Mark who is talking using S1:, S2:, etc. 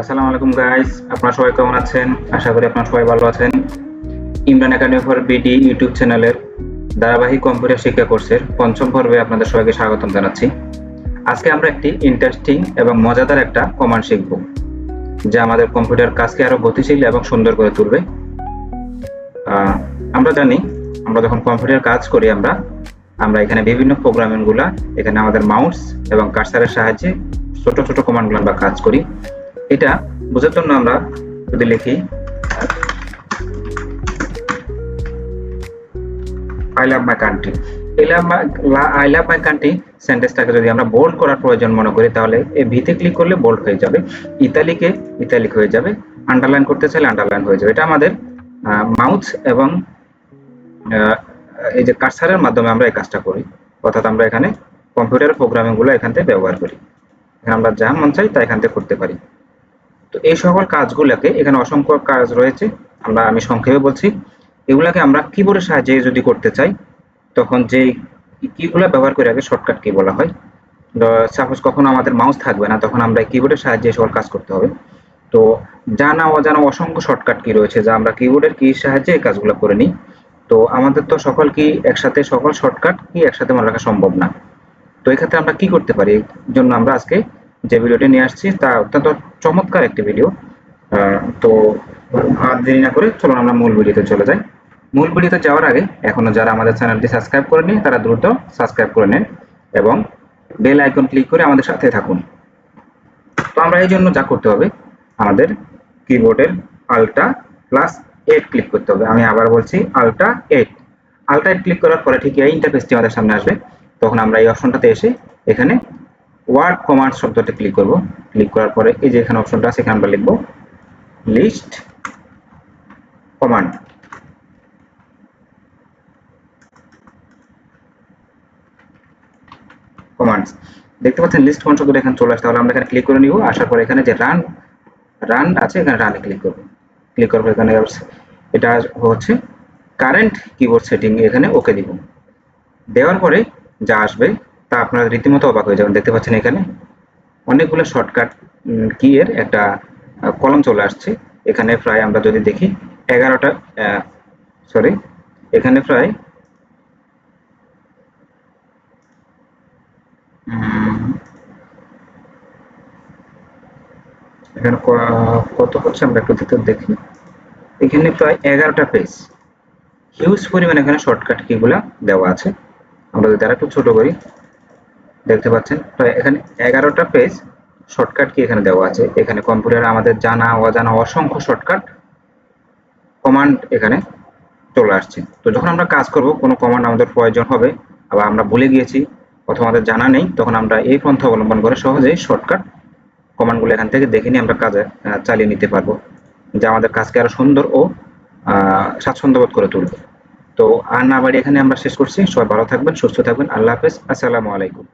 S1: আসসালামু আলাইকুম গাইস আপনারা সবাই কেমন আছেন? আশা করি আপনারা সবাই ভালো আছেন। Imran academy for BD YouTube চ্যানেলের ধারাবাহিক কম্পিউটার শিক্ষা কোর্সের পঞ্চম পর্বে আপনাদের সবাইকে স্বাগতম জানাচ্ছি। আজকে আমরা একটি ইন্টারেস্টিং এবং মজাদার একটা কমান্ড শিখব, যা আমাদের কম্পিউটার কাজকে আরও গতিশীল এবং সুন্দর করে তুলবে। আমরা জানি, আমরা যখন কম্পিউটার কাজ করি, আমরা আমরা এখানে বিভিন্ন প্রোগ্রামিংগুলা, এখানে আমাদের মাউস এবং কার্সারের সাহায্যে ছোট ছোট কমান্ডগুলো আমরা কাজ করি। এটা, বোঝার জন্য আমরা যদি লিখি I love my country I love my country সেন্টেন্সটাকে যদি আমরা বোল্ড করার প্রয়োজন মনে করি, তাহলে এই ভিতে ক্লিক করলে বোল্ড হয়ে যাবে। ইতালিকে ইতালিক হয়ে যাবে। আন্ডারলাইন করতে চাইলে আন্ডারলাইন হয়ে যাবে। এটা আমাদের মাউথ এবং এই যে কার্সারের মাধ্যমে আমরা এই কাজটা করি। অর্থাৎ আমরা এখানে কম্পিউটার প্রোগ্রামিংগুলো এখান থেকে ব্যবহার করি। আমরা যা মন চাই তা এখান থেকে করতে পারি। তো এই সকল কাজগুলোকে এখানে অসংখ্য কাজ রয়েছে, আমরা, আমি সংক্ষেপে বলছি। এগুলাকে আমরা কিবোর্ডের সাহায্যে যদি করতে চাই, তখন যে কিগুলো ব্যবহার করে আগে শর্টকাট কি বলা হয়। সাপোজ কখনো আমাদের মাউস থাকবে না, তখন আমরা কিবোর্ডের সাহায্যে সকল কাজ করতে হবে। তো জানা, অজানা অসংখ্য শর্টকাট কি রয়েছে, যা আমরা কিবোর্ডের কি সাহায্যে এই কাজগুলো করে নিই। তো আমাদের তো সকল কি একসাথে, সকল শর্টকাট কি একসাথে মনে রাখা সম্ভব না। তো এই ক্ষেত্রে আমরা কি করতে পারি? জন্য আমরা আজকে যে ভিডিওটি নিয়ে আসছি, তা অত্যন্ত চমৎকার একটি ভিডিও। তো আর দেরি না করে চলুন আমরা মূল ভিডিওতে চলে যাই। মূল ভিডিওতে যাওয়ার আগে এখনও যারা আমাদের চ্যানেলটি সাবস্ক্রাইব করেনি তারা দ্রুত সাবস্ক্রাইব করে নেন এবং বেল আইকন ক্লিক করে আমাদের সাথে থাকুন। তো আমরা এই জন্য যা করতে হবে, আমাদের কিবোর্ডের আলটা প্লাস এইট ক্লিক করতে হবে। আমি আবার বলছি আলটা এইট আলটা এইট ক্লিক করার পরে ঠিক এই ইন্টারফেসটি আমাদের সামনে আসবে। তখন আমরা এই অপশনটাতে এসে এখানে ওয়ার্ড কমান্ড শব্দটা ক্লিক করব। ক্লিক করার পরে এই যে এখানে অপশনটা আছে, এখানে আমরা লিখব লিস্ট কমান্ড কমান্ডস দেখতে পাচ্ছেন লিস্ট কমান্ড শব্দটা এখানে চলে আসছে। তাহলে আমরা এখানে ক্লিক করে নিব। আসার পর এখানে যে রান রান আছে, এখানে রানে ক্লিক করব। ক্লিক করার পর এখানে এটা হচ্ছে কারেন্ট কিবোর্ড সেটিং এখানে ওকে দিব। দেওয়ার পরে যা আসবে তা আপনারা রীতিমতো অবাক হয়ে যাবেন, দেখতে পাচ্ছেন এখানে অনেকগুলো শর্টকাট কি এর একটা কলম চলে আসছে। এখানে প্রায় আমরা যদি দেখি এগারোটা সরি এখানে প্রায় এখানে কত হচ্ছে আমরা একটু ভিতর দেখি। এখানে প্রায় এগারোটা পেজ হিউজ পরিমাণ এখানে শর্টকাট কিগুলা দেওয়া আছে। আমরা যদি আরেকটু ছোট করি দেখতে পাচ্ছেন। প্রায় এখানে এগারোটা পেজ শর্টকাট কি এখানে দেওয়া আছে? এখানে কম্পিউটারে আমাদের জানা, অজানা অসংখ্য শর্টকাট কমান্ড এখানে চলে আসছে। তো যখন আমরা কাজ করব, কোনো কমান্ড আমাদের প্রয়োজন হবে আবার আমরা ভুলে গিয়েছি অথবা আমাদের জানা নেই, তখন আমরা এই পন্থা অবলম্বন করে সহজেই শর্টকাট কমান্ডগুলো এখান থেকে দেখে নিয়ে আমরা কাজে চালিয়ে নিতে পারব। যা আমাদের কাজকে আরও সুন্দর ও স্বাচ্ছন্দ্যবোধ করে তুলবে। তো আর না বাড়ি এখানে আমরা শেষ করছি। সবাই ভালো থাকবেন, সুস্থ থাকবেন। আল্লাহ হাফেজ। আসসালামু আলাইকুম।